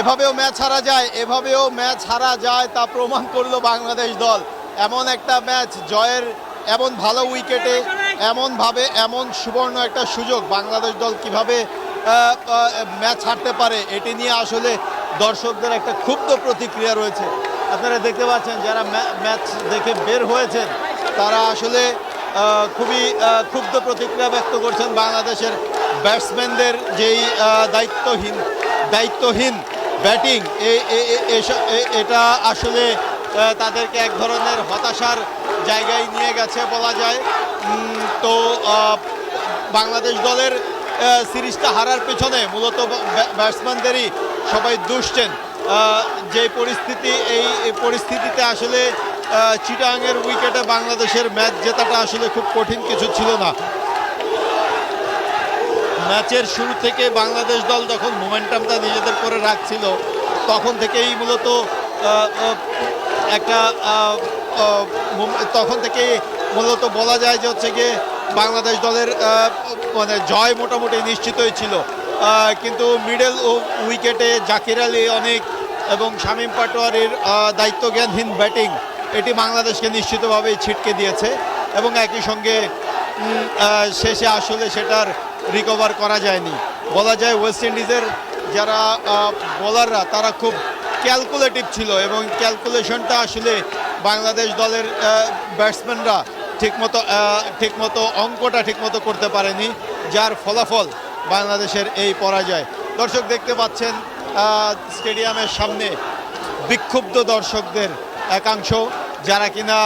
এভাবেও ম্যাচ হারা যায়, এভাবেও ম্যাচ হারা যায় তা প্রমাণ করল বাংলাদেশ দল। এমন একটা ম্যাচ, জয়ের এমন ভালো উইকেটে এমনভাবে এমন সুবর্ণ একটা সুযোগ বাংলাদেশ দল কীভাবে ম্যাচ হারতে পারে, এটি নিয়ে আসলে দর্শকদের একটা ক্ষুব্ধ প্রতিক্রিয়া রয়েছে। আপনারা দেখতে পাচ্ছেন, যারা ম্যা- ম্যাচ দেখে বের হয়েছেন, তারা আসলে খুবই ক্ষুব্ধ প্রতিক্রিয়া ব্যক্ত করছেন বাংলাদেশের ব্যাটসম্যানদের যেই দায়িত্বহীন দায়িত্বহীন ব্যাটিং এটা আসলে তাদেরকে এক ধরনের হতাশার জায়গায় নিয়ে গেছে বলা যায়। তো বাংলাদেশ দলের সিরিজটা হারার পেছনে মূলত ব্যাটসম্যানদেরই সবাই দুষছেন। যে পরিস্থিতি, এই পরিস্থিতিতে আসলে চিটাংয়ের উইকেটে বাংলাদেশের ম্যাচ জেতাটা আসলে খুব কঠিন কিছু ছিল না। ম্যাচের শুরু থেকে বাংলাদেশ দল যখন মোমেন্টামটা নিজেদের করে রাখছিল, তখন থেকেই মূলত একটা তখন থেকেই মূলত বলা যায় যে হচ্ছে গিয়ে বাংলাদেশ দলের মানে জয় মোটামুটি নিশ্চিতই ছিল। কিন্তু মিডল উইকেটে জাকির আলী অনেক এবং শামীম পাটোয়ারির দায়িত্বজ্ঞানহীন ব্যাটিং, এটি বাংলাদেশকে নিশ্চিতভাবেই ছিটকে দিয়েছে। এবং একই সঙ্গে শেষে আসলে সেটার রিকভার করা যায়নি। বলা যায় ওয়েস্ট ইন্ডিজের যারা বোলাররা তারা খুব ক্যালকুলেটিভ ছিল এবং ক্যালকুলেশনটা আসলে বাংলাদেশ দলের ব্যাটসম্যানরা ঠিকমতো ঠিকমতো অঙ্কটা ঠিকমতো করতে পারেনি, যার ফলাফল বাংলাদেশের এই পরাজয়। দর্শক দেখতে পাচ্ছেন স্টেডিয়ামের সামনে বিক্ষুব্ধ দর্শকদের একাংশ, যারা কিনা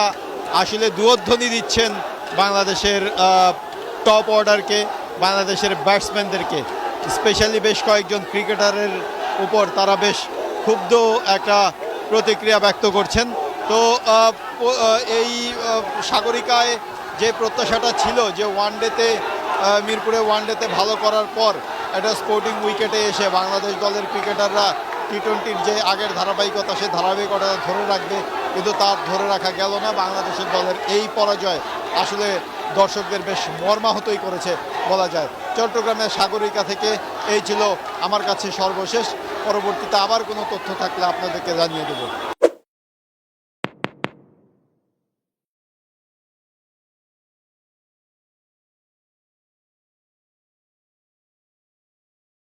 আসলে দুয়ধ্বনি দিচ্ছেন বাংলাদেশের টপ অর্ডারকে বাংলাদেশের ব্যাটসম্যানদেরকে স্পেশালি বেশ কয়েকজন ক্রিকেটারের উপর তারা বেশ ক্ষুব্ধ একটা প্রতিক্রিয়া ব্যক্ত করছেন। তো এই সাগরিকায় যে প্রত্যাশাটা ছিল যে ওয়ান ডেতে মিরপুরে ওয়ান ডেতে ভালো করার পর একটা স্পোর্টিং উইকেটে এসে বাংলাদেশ দলের ক্রিকেটাররা টি টোয়েন্টির যে আগের ধারাবাহিকতা, সে ধারাবাহিকতা ধরে রাখবে, কিন্তু তার ধরে রাখা গেল না। বাংলাদেশের দলের এই পরাজয় আসলে দর্শকদের বেশ মর্মাহতই করেছে বলা যায়। চট্টগ্রামের সাগরিকা থেকে এই ছিল আমার কাছে সর্বশেষ। পরবর্তীতে আবার কোনো তথ্য থাকলে আপনাদেরকে জানিয়ে দেবো।